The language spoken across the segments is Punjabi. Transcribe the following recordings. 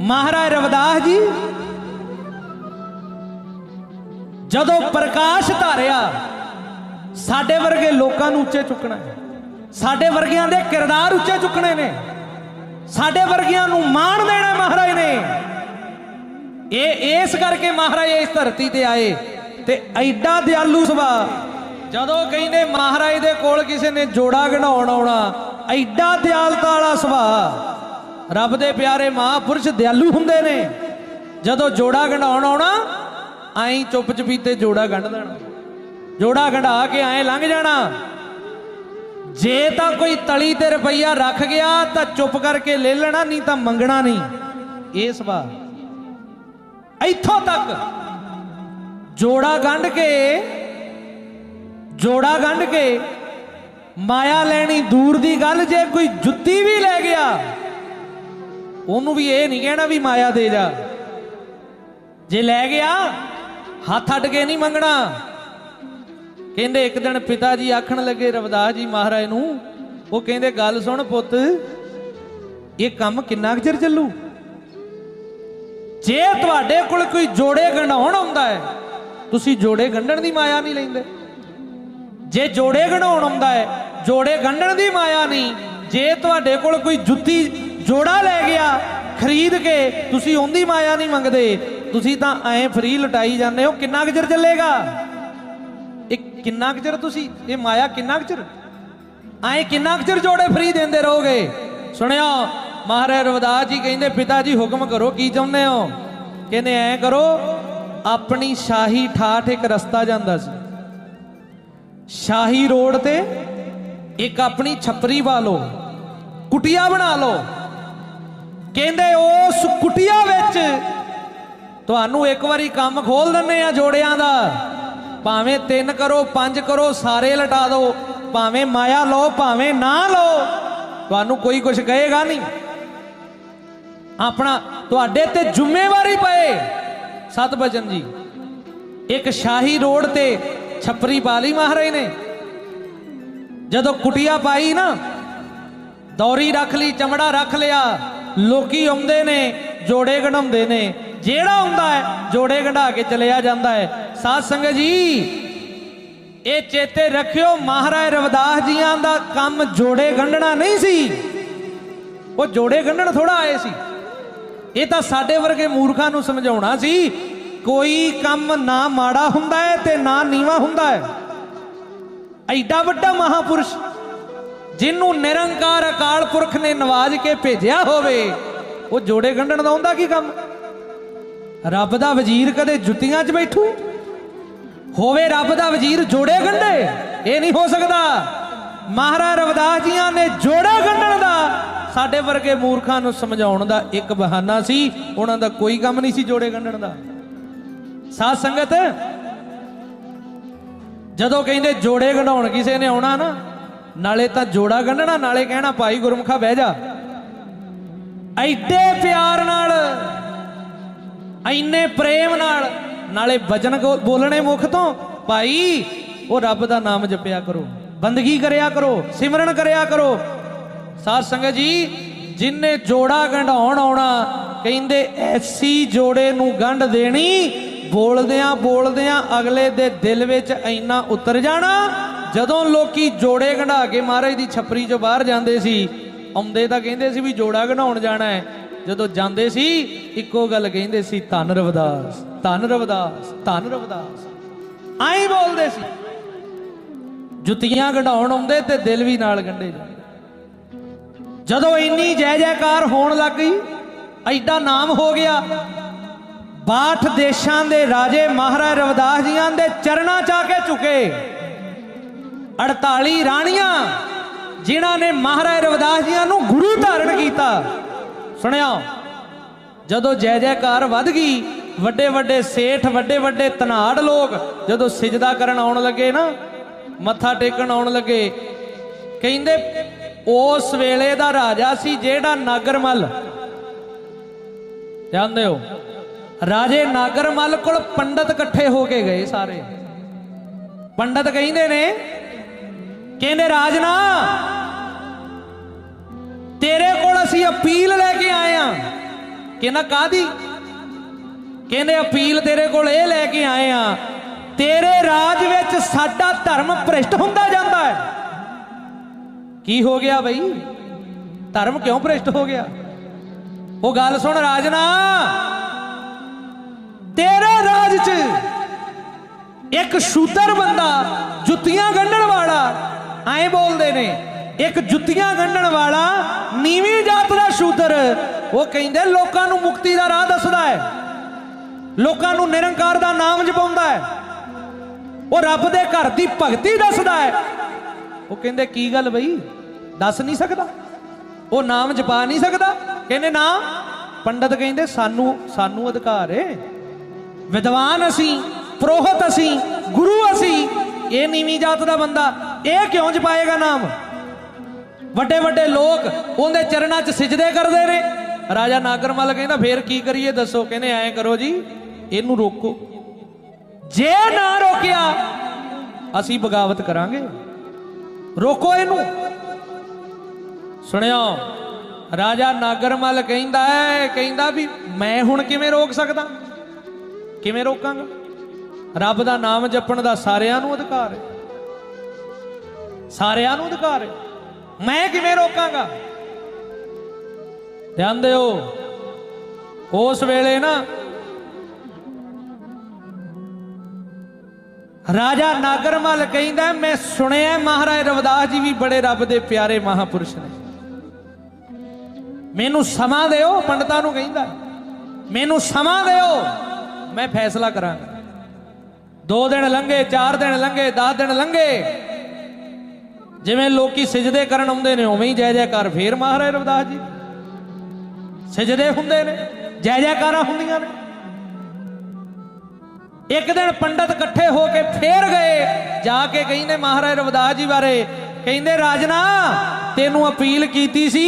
ਮਹਾਰਾਜ ਰਵਦਾਸ ਜੀ, ਜਦੋਂ ਪ੍ਰਕਾਸ਼ ਧਾਰਿਆ, ਸਾਡੇ ਵਰਗੇ ਲੋਕਾਂ ਨੂੰ ਉੱਚੇ ਚੁੱਕਣਾ ਹੈ। ਸਾਡੇ ਵਰਗਿਆਂ ਦੇ ਕਿਰਦਾਰ ਉੱਚੇ ਚੁੱਕਣੇ ਨੇ। ਸਾਡੇ ਵਰਗਿਆਂ ਨੂੰ ਮਾਣ ਦੇਣਾ ਮਹਾਰਾਜ ਨੇ। ਇਹ, ਇਸ ਕਰਕੇ ਮਹਾਰਾਜ ਇਸ ਧਰਤੀ ਤੇ ਆਏ ਤੇ ਐਡਾ ਦਿਆਲੂ ਸੁਭਾਅ। ਜਦੋਂ ਕਹਿੰਦੇ ਮਹਾਰਾਜ ਦੇ ਕੋਲ ਕਿਸੇ ਨੇ ਜੋੜਾ ਗਣਾਉਣ ਆਉਣਾ, ਐਡਾ ਦਿਆਲਤਾ ਵਾਲਾ ਸੁਭਾਅ। ਰੱਬ ਦੇ ਪਿਆਰੇ ਮਹਾਂਪੁਰਸ਼ ਦਿਆਲੂ ਹੁੰਦੇ ਨੇ। ਜਦੋਂ ਜੋੜਾ ਗੰਢਾਉਣ ਆਉਣਾ, ਐਂ ਚੁੱਪ ਚਪੀਤੇ ਜੋੜਾ ਗੰਢ ਦੇਣਾ। ਜੋੜਾ ਗੰਢਾ ਕੇ ਐਂ ਲੰਘ ਜਾਣਾ। ਜੇ ਤਾਂ ਕੋਈ ਤਲੀ ਤੇ ਰੁਪਈਆ ਰੱਖ ਗਿਆ, ਤਾਂ ਚੁੱਪ ਕਰਕੇ ਲੈ ਲੈਣਾ, ਨਹੀਂ ਤਾਂ ਮੰਗਣਾ ਨਹੀਂ। ਇਸ ਵਾਰ ਇੱਥੋਂ ਤੱਕ। ਜੋੜਾ ਗੰਢ ਕੇ, ਜੋੜਾ ਗੰਢ ਕੇ, ਮਾਇਆ ਲੈਣੀ ਦੂਰ ਦੀ ਗੱਲ, ਜੇ ਕੋਈ ਜੁੱਤੀ ਵੀ ਲੈ ਗਿਆ ਉਹਨੂੰ ਵੀ ਇਹ ਨਹੀਂ ਕਹਿਣਾ ਵੀ ਮਾਇਆ ਦੇ ਜਾ। ਜੇ ਲੈ ਗਿਆ, ਹੱਥ ਅੱਡ ਕੇ ਨਹੀਂ ਮੰਗਣਾ। ਕਹਿੰਦੇ ਇੱਕ ਦਿਨ ਪਿਤਾ ਜੀ ਆਖਣ ਲੱਗੇ, ਰਵਦਾਸ ਜੀ ਮਹਾਰਾਜ ਨੂੰ, ਉਹ ਕਹਿੰਦੇ, ਗੱਲ ਸੁਣ ਪੁੱਤ, ਇਹ ਕੰਮ ਕਿੰਨਾ ਕੁ ਚਿਰ ਚੱਲੂ? ਜੇ ਤੁਹਾਡੇ ਕੋਲ ਕੋਈ ਜੋੜੇ ਗੰਢਾਉਣ ਆਉਂਦਾ ਹੈ, ਤੁਸੀਂ ਜੋੜੇ ਗੰਢਣ ਦੀ ਮਾਇਆ ਨਹੀਂ ਲੈਂਦੇ। ਜੇ ਜੋੜੇ ਗੰਢਾਉਣ ਆਉਂਦਾ ਹੈ, ਜੋੜੇ ਗੰਢਣ ਦੀ ਮਾਇਆ ਨਹੀਂ, ਜੇ ਤੁਹਾਡੇ ਕੋਲ ਕੋਈ ਜੁੱਤੀ ਜੋੜਾ ਲੈ ਗਿਆ, ਖਰੀਦ ਕੇ ਤੁਸੀਂ ਉਹਦੀ ਮਾਇਆ ਨਹੀਂ ਮੰਗਦੇ, ਤੁਸੀਂ ਤਾਂ ਐਂ ਫਰੀ ਲਟਾਈ ਜਾਂਦੇ ਹੋ, ਕਿੰਨਾ ਕੁ ਚਿਰ ਚੱਲੇਗਾ? ਇਹ ਕਿੰਨਾ ਕੁ ਚਿਰ ਤੁਸੀਂ, ਇਹ ਮਾਇਆ ਕਿੰਨਾ ਕੁ ਚਿਰ? ਐਂ ਕਿੰਨਾ ਕੁ ਚਿਰ ਜੋੜੇ ਫਰੀ ਦਿੰਦੇ ਰਹੋਗੇ? ਸੁਣਿਆ ਮਹਾਰਾਜ ਰਵਿਦਾਸ ਜੀ ਕਹਿੰਦੇ, ਪਿਤਾ ਜੀ ਹੁਕਮ ਕਰੋ, ਕੀ ਚਾਹੁੰਦੇ ਹੋ? ਕਹਿੰਦੇ, ਐਂ ਕਰੋ, ਆਪਣੀ ਸ਼ਾਹੀ ਠਾਠ ਇੱਕ ਰਸਤਾ ਜਾਂਦਾ ਸੀ। ਸ਼ਾਹੀ ਰੋਡ ਤੇ ਇੱਕ ਆਪਣੀ ਛਪਰੀ ਪਾ ਲਓ ਕੁਟਿਆ ਬਣਾ ਲਓ। ਕਹਿੰਦੇ ਉਸ ਕੁਟਿਆ ਵਿੱਚ ਤੁਹਾਨੂੰ ਇੱਕ ਵਾਰੀ ਕੰਮ ਖੋਲ ਦਿੰਨੇ ਆ ਜੋੜਿਆਂ ਦਾ। ਭਾਵੇਂ ਤਿੰਨ ਕਰੋ, ਪੰਜ ਕਰੋ, ਸਾਰੇ ਲਟਾ ਦਿਓ ਭਾਵੇਂ ਮਾਇਆ ਲਓ, ਭਾਵੇਂ ਨਾ ਲਓ, ਤੁਹਾਨੂੰ ਕੋਈ ਕੁਝ ਕਹੇਗਾ ਨਹੀਂ। ਆਪਣਾ ਤੁਹਾਡੇ ਤੇ ਜ਼ਿੰਮੇਵਾਰੀ ਪਏ। ਸਤਬਚਨ ਜੀ, ਇੱਕ ਸ਼ਾਹੀ ਰੋਡ ਤੇ ਛੱਪਰੀ ਪਾ ਲਈ ਮਹਾਰਾਜ ਨੇ। ਜਦੋਂ ਕੁਟਿਆ ਪਾਈ ਨਾ, ਦੌਰੀ ਰੱਖ ਲਈ, ਚਮੜਾ ਰੱਖ ਲਿਆ। ਲੋਕੀ ਆਉਂਦੇ ਨੇ, ਜੋੜੇ ਗਣਾਉਂਦੇ ਨੇ। ਜਿਹੜਾ ਆਉਂਦਾ ਹੈ, ਜੋੜੇ ਗੰਢਾ ਕੇ ਚਲਿਆ ਜਾਂਦਾ ਹੈ। ਸਾਧ ਸੰਗਤ ਜੀ, ਇਹ ਚੇਤੇ ਰੱਖਿਓ, ਮਹਾਰਾਜ ਰਵਿਦਾਸ ਜੀਆਂ ਦਾ ਕੰਮ ਜੋੜੇ ਗੰਢਣਾ ਨਹੀਂ ਸੀ। ਉਹ ਜੋੜੇ ਗੰਢਣ ਥੋੜਾ ਆਏ ਸੀ। ਇਹ ਤਾਂ ਸਾਡੇ ਵਰਗੇ ਮੂਰਖਾਂ ਨੂੰ ਸਮਝਾਉਣਾ ਸੀ, ਕੋਈ ਕੰਮ ਨਾ ਮਾੜਾ ਹੁੰਦਾ ਹੈ ਤੇ ਨਾ ਨੀਵਾ ਹੁੰਦਾ ਹੈ। ਐਡਾ ਵੱਡਾ ਮਹਾਪੁਰਸ਼ ਜਿਹਨੂੰ ਨਿਰੰਕਾਰ ਅਕਾਲ ਪੁਰਖ ਨੇ ਨਵਾਜ ਕੇ ਭੇਜਿਆ ਹੋਵੇ, ਉਹ ਜੋੜੇ ਗੰਢਣ ਦਾ ਹੁੰਦਾ ਕੀ ਕੰਮ? ਰੱਬ ਦਾ ਵਜ਼ੀਰ ਕਦੇ ਜੁੱਤੀਆਂ 'ਚ ਬੈਠੂ? ਹੋਵੇ ਰੱਬ ਦਾ ਵਜ਼ੀਰ ਜੋੜੇ ਗੰਢੇ, ਇਹ ਨਹੀਂ ਹੋ ਸਕਦਾ। ਮਹਾਰਾਜ ਰਵਿਦਾਸ ਜੀਆਂ ਨੇ ਜੋੜਾ ਗੰਢਣ ਦਾ, ਸਾਡੇ ਵਰਗੇ ਮੂਰਖਾਂ ਨੂੰ ਸਮਝਾਉਣ ਦਾ ਇੱਕ ਬਹਾਨਾ ਸੀ, ਉਹਨਾਂ ਦਾ ਕੋਈ ਕੰਮ ਨਹੀਂ ਸੀ ਜੋੜੇ ਗੰਢਣ ਦਾ। ਸਾਧ ਸੰਗਤ, ਜਦੋਂ ਕਹਿੰਦੇ ਜੋੜੇ ਗੰਢਾਉਣ ਕਿਸੇ ਨੇ ਆਉਣਾ ਨਾ ਨਾਲੇ ਤਾਂ ਜੋੜਾ ਗੰਢਣਾ, ਨਾਲੇ ਕਹਿਣਾ, ਭਾਈ ਗੁਰਮੁਖਾ ਬਹਿ ਜਾ। ਐਡੇ ਪਿਆਰ ਨਾਲ, ਐਨੇ ਪ੍ਰੇਮ ਨਾਲ, ਨਾਲੇ ਵਚਨ ਬੋਲਣੇ ਮੁਖ ਤੋਂ, ਭਾਈ, ਉਹ ਰੱਬ ਦਾ ਨਾਮ ਜਪਿਆ ਕਰੋ। ਬੰਦਗੀ ਕਰਿਆ ਕਰੋ, ਸਿਮਰਨ ਕਰਿਆ ਕਰੋ। ਸਾਧ ਸੰਗਤ ਜੀ ਜਿਨਨੇ ਜੋੜਾ ਗੰਢਾਉਣ ਆਉਣਾ, ਕਹਿੰਦੇ ਐਸੀ ਜੋੜੇ ਨੂੰ ਗੰਢ ਦੇਣੀ, ਬੋਲਦਿਆਂ ਬੋਲਦਿਆਂ ਅਗਲੇ ਦੇ ਦਿਲ ਵਿੱਚ ਇੰਨਾ ਉਤਰ ਜਾਣਾ ਜਦੋਂ ਲੋਕੀ ਜੋੜੇ ਗੰਢਾ ਕੇ ਮਹਾਰਾਜ ਦੀ ਛਪਰੀ ਚੋਂ ਬਾਹਰ ਜਾਂਦੇ ਸੀ, ਆਉਂਦੇ ਤਾਂ ਕਹਿੰਦੇ ਸੀ ਵੀ ਜੋੜਾ ਗੰਢਾਉਣ ਜਾਣਾ ਹੈ। ਜਦੋਂ ਜਾਂਦੇ ਸੀ, ਇੱਕੋ ਗੱਲ ਕਹਿੰਦੇ ਸੀ, ਧੰਨ ਰਵਿਦਾਸ ਧੰਨ ਰਵਿਦਾਸ ਧੰਨ ਰਵਿਦਾਸ। ਆਈ ਬੋਲਦੇ ਸੀ। ਜੁੱਤੀਆਂ ਗੰਢਾਉਣ ਆਉਂਦੇ ਤੇ ਦਿਲ ਵੀ ਨਾਲ ਗੰਢੇ ਜਾਂਦੇ। ਜਦੋਂ ਇੰਨੀ ਜੈ ਜੈਕਾਰ ਹੋਣ ਲੱਗ ਗਈ, ਐਡਾ ਨਾਮ ਹੋ ਗਿਆ। 62 ਦੇਸ਼ਾਂ ਦੇ ਰਾਜੇ ਮਹਾਰਾਜ ਰਵਿਦਾਸ ਜੀਆਂ ਦੇ ਚਰਨਾਂ 'ਚ ਆ ਕੇ ਝੁਕੇ। 48 ਰਾਣੀਆਂ ਜਿਨ੍ਹਾਂ ਨੇ ਮਹਾਰਾਜ ਰਵਿਦਾਸ ਜੀਆਂ ਨੂੰ ਗੁਰੂ ਧਾਰਨ ਕੀਤਾ। ਸੁਣਿਆ ਜਦੋਂ ਜੈ ਜੈਕਾਰ ਵੱਧ ਗਈ, ਵੱਡੇ ਵੱਡੇ ਸੇਠ, ਵੱਡੇ ਵੱਡੇ ਤਨਾੜ ਲੋਕ ਜਦੋਂ ਸਿਜਦਾ ਕਰਨ ਆਉਣ ਲੱਗੇ ਨਾ, ਮੱਥਾ ਟੇਕਣ ਆਉਣ ਲੱਗੇ, ਕਹਿੰਦੇ, ਉਸ ਵੇਲੇ ਦਾ ਰਾਜਾ ਸੀ ਜਿਹੜਾ ਨਾਗਰਮਲ। ਜਾਣਦੇ ਹੋ, ਰਾਜੇ ਨਾਗਰਮਲ ਕੋਲ ਪੰਡਤ ਇਕੱਠੇ ਹੋ ਕੇ ਗਏ ਸਾਰੇ। ਪੰਡਤ ਕਹਿੰਦੇ ਨੇ ਕਹਿੰਦੇ, ਰਾਜਨਾ, ਤੇਰੇ ਕੋਲ ਅਸੀਂ ਅਪੀਲ ਲੈ ਕੇ ਆਏ ਆ। ਕਹਿੰਦਾ ਕਾਦੀ ਕਹਿੰਦੇ, ਅਪੀਲ ਤੇਰੇ ਕੋਲ ਇਹ ਲੈ ਕੇ ਆਏ ਆ, ਤੇਰੇ ਰਾਜ ਵਿੱਚ ਸਾਡਾ ਧਰਮ ਭ੍ਰਿਸ਼ਟ ਹੁੰਦਾ ਜਾਂਦਾ ਹੈ। ਕੀ ਹੋ ਗਿਆ ਬਈ? ਧਰਮ ਕਿਉਂ ਭ੍ਰਿਸ਼ਟ ਹੋ ਗਿਆ? ਉਹ ਗੱਲ ਸੁਣ, ਰਾਜਨਾ। ਤੇਰੇ ਰਾਜ 'ਚ ਇੱਕ ਸ਼ੂਦਰ ਬੰਦਾ, ਜੁੱਤੀਆਂ ਗੰਢਣ ਵਾਲਾ ਐਂ ਬੋਲਦੇ ਨੇ, ਇੱਕ ਜੁੱਤੀਆਂ ਗੰਢਣ ਵਾਲਾ ਨੀਵੀਂ ਜਾਤ ਦਾ ਸ਼ੂਦਰ ਉਹ ਕਹਿੰਦੇ ਲੋਕਾਂ ਨੂੰ ਮੁਕਤੀ ਦਾ ਰਾਹ ਦੱਸਦਾ ਹੈ। ਲੋਕਾਂ ਨੂੰ ਨਿਰੰਕਾਰ ਦਾ ਨਾਮ ਜਪਾਉਂਦਾ ਹੈ। ਉਹ ਰੱਬ ਦੇ ਘਰ ਦੀ ਭਗਤੀ ਦੱਸਦਾ ਹੈ। ਉਹ ਕਹਿੰਦੇ, ਕੀ ਗੱਲ ਬਈ? ਦੱਸ ਨਹੀਂ ਸਕਦਾ? ਉਹ ਨਾਮ ਜਪਾ ਨਹੀਂ ਸਕਦਾ। ਕਹਿੰਦੇ, ਨਾ, ਪੰਡਤ ਕਹਿੰਦੇ, ਸਾਨੂੰ ਸਾਨੂੰ ਅਧਿਕਾਰ ਏ। ਵਿਦਵਾਨ ਅਸੀਂ, ਪ੍ਰੋਹਤ ਅਸੀਂ, ਗੁਰੂ ਅਸੀਂ ਇਹ ਨੀਵੀਂ ਜਾਤ ਦਾ ਬੰਦਾ, ਇਹ ਕਿਉਂ ਜਪਾਏਗਾ ਨਾਮ? ਵੱਡੇ ਵੱਡੇ ਲੋਕ ਉਹਦੇ ਚਰਨਾਂ 'ਚ ਸਿਜਦੇ ਕਰਦੇ ਨੇ। ਰਾਜਾ ਨਾਗਰਮਲ ਕਹਿੰਦਾ, ਫੇਰ ਕੀ ਕਰੀਏ? ਦੱਸੋ, ਕਹਿੰਦੇ, ਐਂ ਕਰੋ ਜੀ, ਇਹਨੂੰ ਰੋਕੋ। ਜੇ ਨਾ ਰੋਕਿਆ, ਅਸੀਂ ਬਗਾਵਤ ਕਰਾਂਗੇ। ਰੋਕੋ ਇਹਨੂੰ। ਸੁਣਿਓ, ਰਾਜਾ ਨਾਗਰਮਲ ਕਹਿੰਦਾ ਹੈ, ਕਹਿੰਦਾ ਵੀ ਮੈਂ ਹੁਣ ਕਿਵੇਂ ਰੋਕ ਸਕਦਾ? ਕਿਵੇਂ ਰੋਕਾਂਗਾ? ਰੱਬ ਦਾ ਨਾਮ ਜਪਣ ਦਾ ਸਾਰਿਆਂ ਨੂੰ ਅਧਿਕਾਰ ਹੈ। ਸਾਰਿਆਂ ਨੂੰ ਅਧਿਕਾਰ ਹੈ। ਮੈਂ ਕਿਵੇਂ ਰੋਕਾਂਗਾ? ਧਿਆਨ ਦਿਓ, ਉਸ ਵੇਲੇ ਨਾ ਰਾਜਾ ਨਾਗਰਮਲ ਕਹਿੰਦਾ, ਮੈਂ ਸੁਣਿਆ ਮਹਾਰਾਜ ਰਵਿਦਾਸ ਜੀ ਵੀ ਬੜੇ ਰੱਬ ਦੇ ਪਿਆਰੇ ਮਹਾਪੁਰਸ਼ ਨੇ। ਮੈਨੂੰ ਸਮਾਂ ਦਿਓ, ਪੰਡਤਾਂ ਨੂੰ ਕਹਿੰਦਾ। ਮੈਨੂੰ ਸਮਾਂ ਦਿਓ, ਮੈਂ ਫੈਸਲਾ ਕਰਾਂਗਾ। ਦੋ ਦਿਨ ਲੰਘੇ, ਚਾਰ ਦਿਨ ਲੰਘੇ 10 ਦਿਨ ਲੰਘੇ। ਜਿਵੇਂ ਲੋਕੀ ਸਜਦੇ ਕਰਨ ਆਉਂਦੇ ਨੇ, ਉਵੇਂ ਹੀ ਜੈ ਜੈਕਾਰ ਫੇਰ ਮਹਾਰਾਜ ਰਵਦਾਸ ਜੀ। ਸਜਦੇ ਹੁੰਦੇ ਨੇ, ਜੈ ਜੈਕਾਰਾਂ ਹੁੰਦੀਆਂ ਨੇ। ਇੱਕ ਦਿਨ ਪੰਡਤ ਇਕੱਠੇ ਹੋ ਕੇ ਫੇਰ ਗਏ, ਜਾ ਕੇ ਕਹਿੰਦੇ ਮਹਾਰਾਜ ਰਵਦਾਸ ਜੀ ਬਾਰੇ, ਕਹਿੰਦੇ ਰਾਜਨਾ, ਤੈਨੂੰ ਅਪੀਲ ਕੀਤੀ ਸੀ,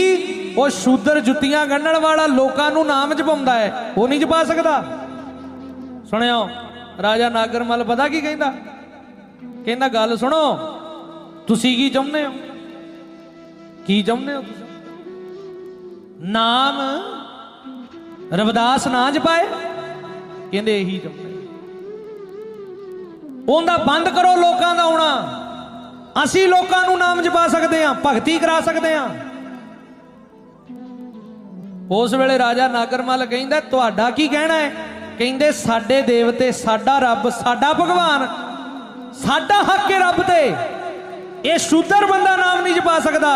ਉਹ ਸ਼ੂਦਰ ਜੁੱਤੀਆਂ ਗੰਢਣ ਵਾਲਾ ਲੋਕਾਂ ਨੂੰ ਨਾਮ ਜਪਾਉਂਦਾ ਹੈ, ਉਹ ਨਹੀਂ ਜਪਾ ਸਕਦਾ। ਸੁਣਿਓ ਰਾਜਾ ਨਾਗਰਮਲ ਪਤਾ ਕੀ ਕਹਿੰਦਾ? ਕਹਿੰਦਾ, ਗੱਲ ਸੁਣੋ, ਤੁਸੀਂ ਕੀ ਚਾਹੁੰਦੇ ਹੋ? ਕੀ ਚਾਹੁੰਦੇ ਹੋ? ਤੁਸੀਂ ਨਾਮ ਰਵਦਾਸ ਨਾ ਜਪਾਏ ਕਹਿੰਦੇ, ਇਹੀ ਚਾਹੁੰਦੇ ਉਹਦਾ ਬੰਦ ਕਰੋ ਲੋਕਾਂ ਦਾ ਆਉਣਾ। ਅਸੀਂ ਲੋਕਾਂ ਨੂੰ ਨਾਮ ਜਪਾ ਸਕਦੇ ਹਾਂ, ਭਗਤੀ ਕਰਾ ਸਕਦੇ ਹਾਂ। ਉਸ ਵੇਲੇ ਰਾਜਾ ਨਾਗਰਮਲ ਕਹਿੰਦਾ, ਤੁਹਾਡਾ ਕੀ ਕਹਿਣਾ ਹੈ? ਕਹਿੰਦੇ ਸਾਡੇ ਦੇਵਤੇ ਸਾਡਾ ਰੱਬ, ਸਾਡਾ ਭਗਵਾਨ, ਸਾਡਾ ਹੱਕ ਹੈ ਰੱਬ ਤੇ। ਇਹ ਸ਼ੂਦਰ ਬੰਦਾ ਨਾਮ ਨਹੀਂ ਜਪਾ ਸਕਦਾ।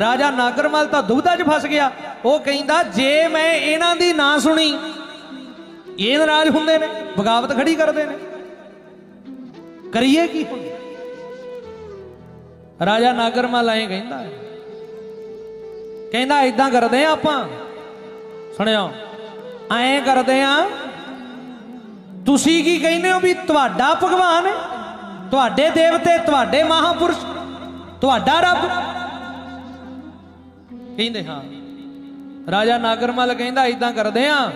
ਰਾਜਾ ਨਾਗਰਮਲ ਤਾਂ ਦੁਬਦਾ 'ਚ ਫਸ ਗਿਆ। ਉਹ ਕਹਿੰਦਾ, ਜੇ ਮੈਂ ਇਹਨਾਂ ਦੀ ਨਾ ਸੁਣੀ, ਇਹ ਨਾਰਾਜ਼ ਹੁੰਦੇ ਨੇ, ਬਗਾਵਤ ਖੜੀ ਕਰਦੇ ਨੇ। ਕਰੀਏ ਕੀ ਹੁਣ? ਰਾਜਾ ਨਾਗਰਮਲ ਐਂ ਕਹਿੰਦਾ ਕਹਿੰਦਾ ਇਦਾਂ ਕਰਦੇ ਆ ਆਪਾਂ। ਸੁਣਿਓ, ਐਂ ਕਰਦੇ ਆ ਤੁਸੀਂ ਕੀ ਕਹਿੰਦੇ ਹੋ ਵੀ ਤੁਹਾਡਾ ਭਗਵਾਨ ਤੁਹਾਡੇ ਦੇਵਤੇ, ਤੁਹਾਡੇ ਮਹਾਪੁਰਸ਼, ਤੁਹਾਡਾ ਰੱਬ? ਕਹਿੰਦੇ ਹਾਂ। ਰਾਜਾ ਨਾਗਰਮਲ ਕਹਿੰਦਾ ਇਦਾਂ ਕਰਦੇ ਆ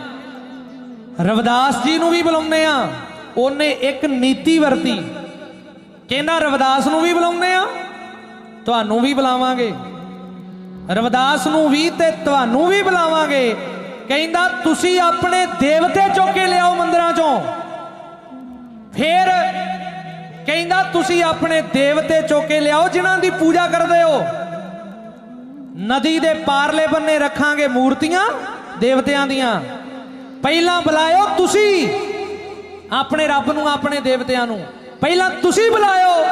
ਰਵਿਦਾਸ ਜੀ ਨੂੰ ਵੀ ਬੁਲਾਉਂਦੇ ਆ ਉਹਨੇ ਇੱਕ ਨੀਤੀ ਵਰਤੀ। ਕਹਿੰਦਾ, ਰਵਿਦਾਸ ਨੂੰ ਵੀ ਬੁਲਾਉਂਦੇ ਆ ਤੁਹਾਨੂੰ ਵੀ ਬੁਲਾਵਾਂਗੇ। ਰਵਿਦਾਸ ਨੂੰ ਵੀ ਤੇ ਤੁਹਾਨੂੰ ਵੀ ਬੁਲਾਵਾਂਗੇ। ਕਹਿੰਦਾ, ਤੁਸੀਂ ਆਪਣੇ ਦੇਵਤੇ ਚੁੱਕ ਕੇ ਲਿਆਓ ਮੰਦਰਾਂ ਚੋਂ। ਫੇਰ ਕਹਿੰਦਾ, ਤੁਸੀਂ ਆਪਣੇ ਦੇਵਤੇ ਚੁੱਕ ਕੇ ਲਿਆਓ ਜਿਨ੍ਹਾਂ ਦੀ ਪੂਜਾ ਕਰਦੇ ਹੋ। ਨਦੀ ਦੇ ਪਾਰਲੇ ਬੰਨੇ ਰੱਖਾਂਗੇ ਮੂਰਤੀਆਂ ਦੇਵਤਿਆਂ ਦੀਆਂ। ਪਹਿਲਾਂ ਬੁਲਾਇਓ ਤੁਸੀਂ ਆਪਣੇ ਰੱਬ ਨੂੰ, ਆਪਣੇ ਦੇਵਤਿਆਂ ਨੂੰ। ਪਹਿਲਾਂ ਤੁਸੀਂ ਬੁਲਾਇਓ,